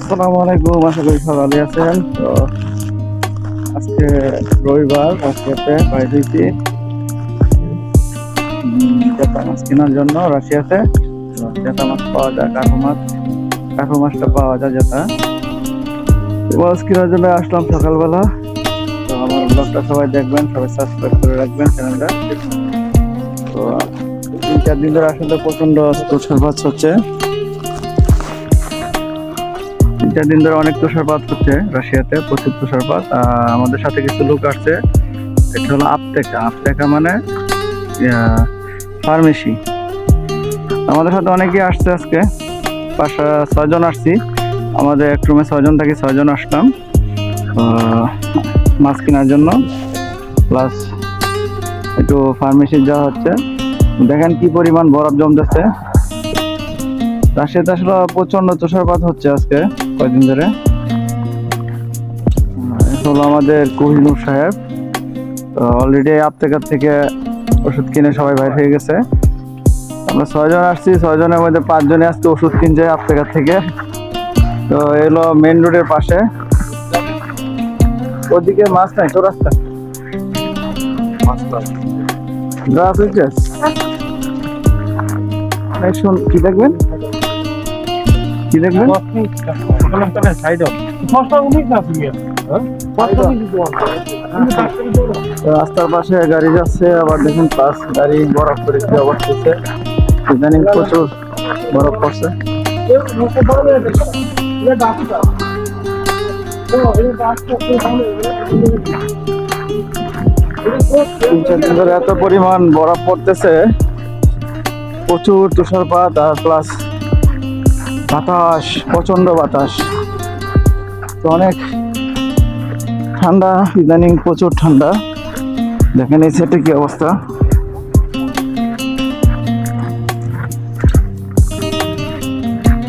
আসসালামু আলাইকুম, আশা করি আছেন। তো আজকে রবিবার রাশিয়াতে বাইরে মাছ কেনার জন্য রাশিয়াতে। জেতা মাছ পাওয়া যায় কাঠো মাছ। কাঠো মাছটা পাওয়া যায় যেটা মাছ কেনার জন্য আসলাম সকালবেলা। তো আমার ব্লগটা সবাই দেখবেন, সবাই সাবস্ক্রাইব করে রাখবেন চ্যানেলটা। তো তিন চার দিন ধরে আসলে প্রচণ্ড তুষারপাত হচ্ছে। চার দিন ধরে অনেক তুষারপাত হচ্ছে রাশিয়াতে, প্রচুর তুষারপাত। আমাদের সাথে কিছু লোক আসছে। এটা হলো আপটেকা আপটেকা মানে ফার্মেসি। আমাদের সাথে অনেকেই আসছে আজকে। পাঁচশো ছয়জন আসছি। আমাদের এক রুমে ছয়জন থাকি, ছয়জন আসলাম। মাছ কেনার জন্য। প্লাস একটু ফার্মেসি যাওয়া হচ্ছে। দেখেন কি পরিমাণ বরফ জমতেছে। রাশিয়াতে আসলে প্রচণ্ড তুষারপাত হচ্ছে আজকে। কয়েকদিন ধরে? হলো আমাদের কোহিনুর সাহেব। তো অলরেডি আপটেকার থেকে ওষুধ কিনে সবাই বাইরে হয়ে গেছে। আমরা ছয়জন আসছি, ছয়জনের মধ্যে পাঁচজনে আজকে ওষুধ কিনছে আপটেকার থেকে। তো এলো মেন রোডের পাশে। ওদিকে মাছ নাই তো রাস্তা? কি দেখবেন? কি দেখবেন? রাস্তার পাশে গাড়ি যাচ্ছে, আবার দেখুন পাঁচ গাড়ি বরফ করে কি ইদানিং প্রচুর বরফ পড়ছে। তিন এত পরিমাণ বরফ পড়তেছে। প্রচুর তুষারপাত আর প্লাস বাতাস প্রচণ্ড বাতাস। তো অনেক ঠান্ডা, ইদানিং প্রচুর ঠান্ডা। দেখেন এই সেটে কি অবস্থা।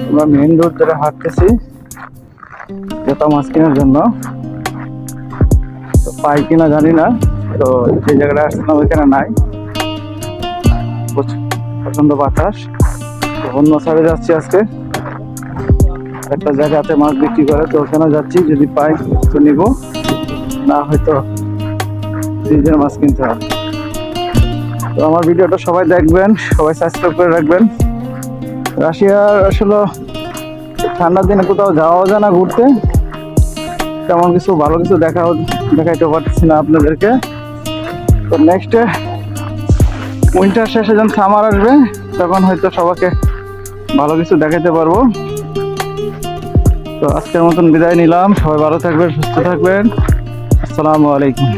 আমরা মেইন রোড ধরে হাঁটতেছি জেতা মাছ কেনার জন্য। তো পাই কিনা জানি না। তো যে জায়গাটা আসছিলাম ওইখানে নাই। প্রচ- প্রচণ্ড বাতাস। অন্য সাইডে যাচ্ছি আজকে। একটা জায়গাতে মাছ বিক্রি করে তো ওখানে যাচ্ছি, যদি পাই তো নিব। না হয়তো নিজের মাছ কিনতে হবে। তো আমার ভিডিওটা সবাই দেখবেন, সবাই সাবস্ক্রাইব করে রাখবেন। রাশিয়ার আসলে ঠান্ডার দিনে কোথাও যাওয়া যায় না ঘুরতে। তেমন কিছু ভালো কিছু দেখা দেখাইতে পারছি না আপনাদেরকে। তো নেক্সটে উইন্টার শেষে যখন সামার আসবে, তখন হয়তো সবাইকে ভালো কিছু দেখাতে পারব। তো আজকের মতন বিদায় নিলাম। সবাই ভালো থাকবেন সুস্থ থাকবেন। আসসালামু আলাইকুম।